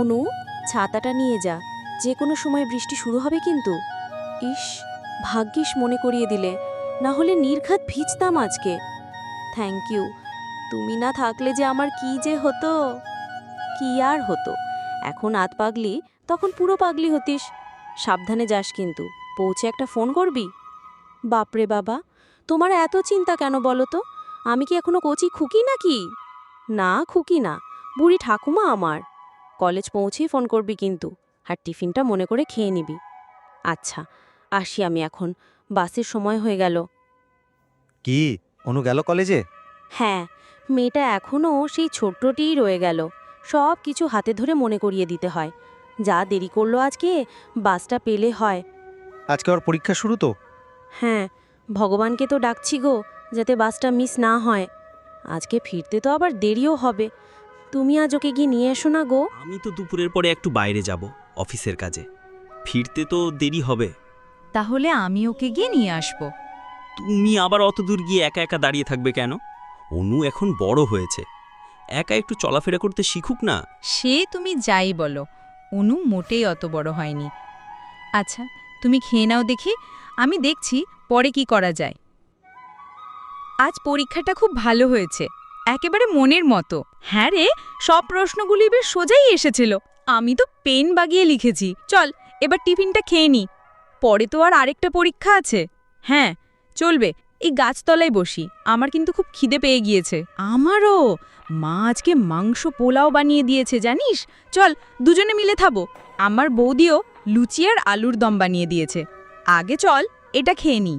অনু, ছাতাটা নিয়ে যা। যে কোনো সময় বৃষ্টি শুরু হবে কিন্তু। ইস, ভাগ্যিস মনে করিয়ে দিলে। না হলে নির্ঘাত ভিজতাম আজকে। থ্যাংক ইউ তুমি না থাকলে যে আমার কি যে হতো? কি আর হতো? এখন আত পাগলি, তখন পুরো পাগলি হতিস। সাবধানে যাস কিন্তু। পৌঁছে একটা ফোন করবি? বাপরে বাবা, তোমার এত চিন্তা কেন বলো তো? আমি কি এখনও কচি খুকি নাকি? না, খুকি না। বুড়ি ঠাকুমা আমার। কলেজ পৌঁছেই ফোন করবি কিন্তু আর টিফিনটা মনে করে খেয়ে নিবি। আচ্ছা আসি আমি এখন বাসের সময় হয়ে গেল। কি অনু গেল কলেজে? হ্যাঁ মেয়েটা এখনও সেই ছোট্টটিই রয়ে গেল সব কিছু হাতে ধরে মনে করিয়ে দিতে হয়। যা দেরি করল আজকে বাসটা পেলে হয়। আজকে ওর পরীক্ষা শুরু তো? হ্যাঁ ভগবানকে তো ডাকছি গো যাতে বাসটা মিস না হয়। আজকে ফিরতে তো আবার দেরিও হবে তুমি আজ ওকে গিয়ে নিয়ে এসো না গো। আমি তো দুপুরের পরে একটু বাইরে যাব অফিসের কাজে। ফিরতে তো দেরি হবে। তাহলে আমি ওকে গিয়ে নিয়ে আসব। তুমি আবার অত দূর গিয়ে একা একা দাঁড়িয়ে থাকবে কেন? অনু এখন বড় হয়েছে। একা একটু চলাফেরা করতে শিখুক না? সে তুমি যাই বলো অনু মোটেই অত বড় হয়নি। আচ্ছা তুমি খেয়ে নাও দেখি আমি দেখছি পরে কি করা যায়। আজ পরীক্ষাটা খুব ভালো হয়েছে। একেবারে মনের মতো। হ্যাঁ রে, সব প্রশ্নগুলি বেশ সোজাই এসেছিল। আমি তো পেন বাগিয়ে লিখেছি। চল, এবার টিফিনটা খেয়ে নি। পরে তো আর আরেকটা পরীক্ষা আছে। হ্যাঁ চলবে, এই গাছতলায় বসি। আমার কিন্তু খুব খিদে পেয়ে গিয়েছে। আমারও। মা আজকে মাংস পোলাও বানিয়ে দিয়েছে, জানিস? চল, দুজনে মিলে থাবো। আমার বৌদিও লুচি আর আলুর দম বানিয়ে দিয়েছে। আগে চল, এটা খেয়ে নি।